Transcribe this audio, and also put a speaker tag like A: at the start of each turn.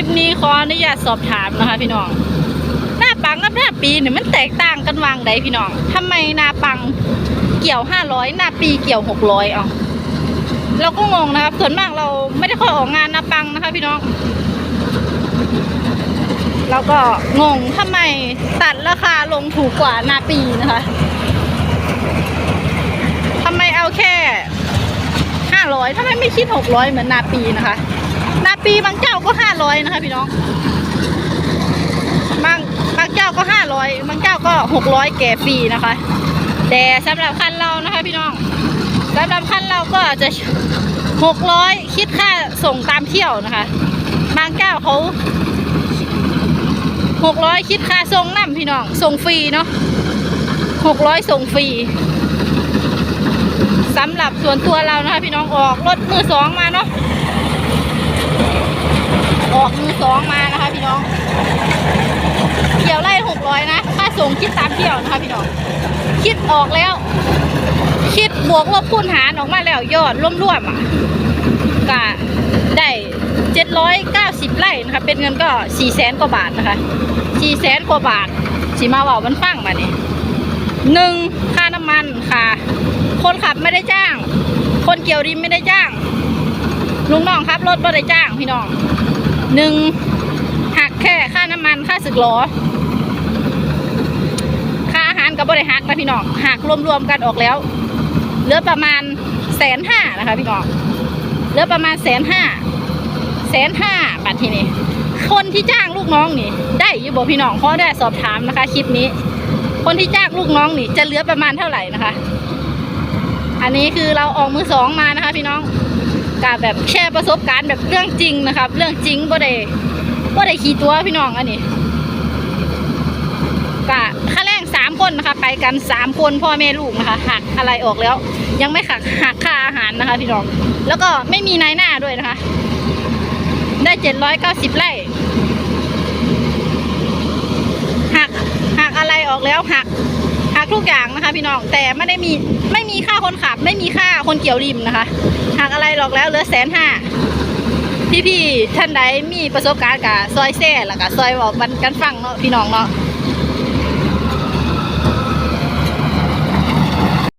A: ลิปนี้ขออนุญาตสอบถามนะคะพี่น้อง หน้าปังกับหน้าปีเนี่ยมันแตกต่างกันวางใดพี่น้องทำไมหน้าปังเกี่ยวห้าร้อยหน้าปีเกี่ยวหกร้อยเอาเราก็งงนะครับส่วนมากเราไม่ได้ค่อยออกงานหน้าปังนะคะพี่น้อง เราก็งงทำไมตัดราคาลงถูกกว่าหน้าปีนะคะทำไมเอาแค่ห้าร้อยทำไมไม่คิดหกร้อยเหมือนหน้าปีนะคะ ปีบางเจ้าก็ห้าร้อยนะคะพี่น้อง บางบางเจ้าก็ห้าร้อยบางเจ้าก็หกร้อยแก่ฟรีนะคะ แต่สำหรับคันเรานะคะพี่น้องสำหรับคันเราก็จะหกร้อยคิดค่าส่งตามเที่ยวนะคะ บางเจ้าเขาหกร้อยคิดค่าส่งน้ำพี่น้องส่งฟรีเนาะหกร้อยส่งฟรีสำหรับส่วนตัวเรานะคะพี่น้องออกรถมือสองมาเนาะ อกมือสองมานะคะ พี่น้องเที่ยวไล่หกร้อยนะ ค่าส่งคิดตามเที่ยวนะคะพี่น้อง คิดออกแล้ว คิดบวกลบคูณหารออกมาแล้วยอดร่วมๆอะก็ได้เจ็ดร้อยเก้าสิบไร่นะคะ เป็นเงินก็สี่แสนกว่าบาทนะคะสี่แสนกว่าบาทสีมาว่ามันฟังมาเนี่ยหนึ่งค่าน้ำมันค่ะ คนขับไม่ได้จ้าง คนเกี่ยวริมไม่ได้จ้างลุงน้องครับรถไม่ได้จ้างพี่น้อง หนึ่งหักแค่ค่าน้ำมันค่าสึกหรอค่าอาหารกับบริหักนะพี่น้องหักรวมๆกันออกแล้วเหลือประมาณแสนห้านะคะพี่น้องเหลือประมาณแสนห้าแสนห้าบาททีนี้คนที่จ้างลูกน้องนี่ ได้อยู่บอกพี่น้องเพราะได้สอบถามนะคะคลิปนี้ คนที่จ้างลูกน้องนี่ จะเหลือประมาณเท่าไหร่นะคะ อันนี้คือเราออกมือสองมานะคะ พี่น้อง กับแบบแชร์ประสบการณ์แบบเรื่องจริงนะครับ เรื่องจริงบ่ได้ก็ได้ขี่ตัวพี่น้องอันนี้กะค่าแรงสามคนนะคะ ไปกันสามคนพ่อแม่ลูกนะคะหักอะไรออกแล้ว ยังไม่หักหักค่าอาหารนะคะ พี่น้อง แล้วก็ไม่มีนายหน้าด้วยนะคะ ได้เจ็ดร้อยเก้าสิบไร่หักหักอะไรออกแล้วหัก ทุกอย่างนะคะ พี่น้องแต่ไม่ได้มีไม่มีค่าคนขับ ไม่มีค่าคนเกี่ยวริมนะคะหักอะไรหรอกแล้วเหลือแสนห้าพี่ๆท่านใดมีประสบการณ์กับซอยแซ่แล้วก็ซอยบอกมันกันฟังเนาะพี่น้องเนาะ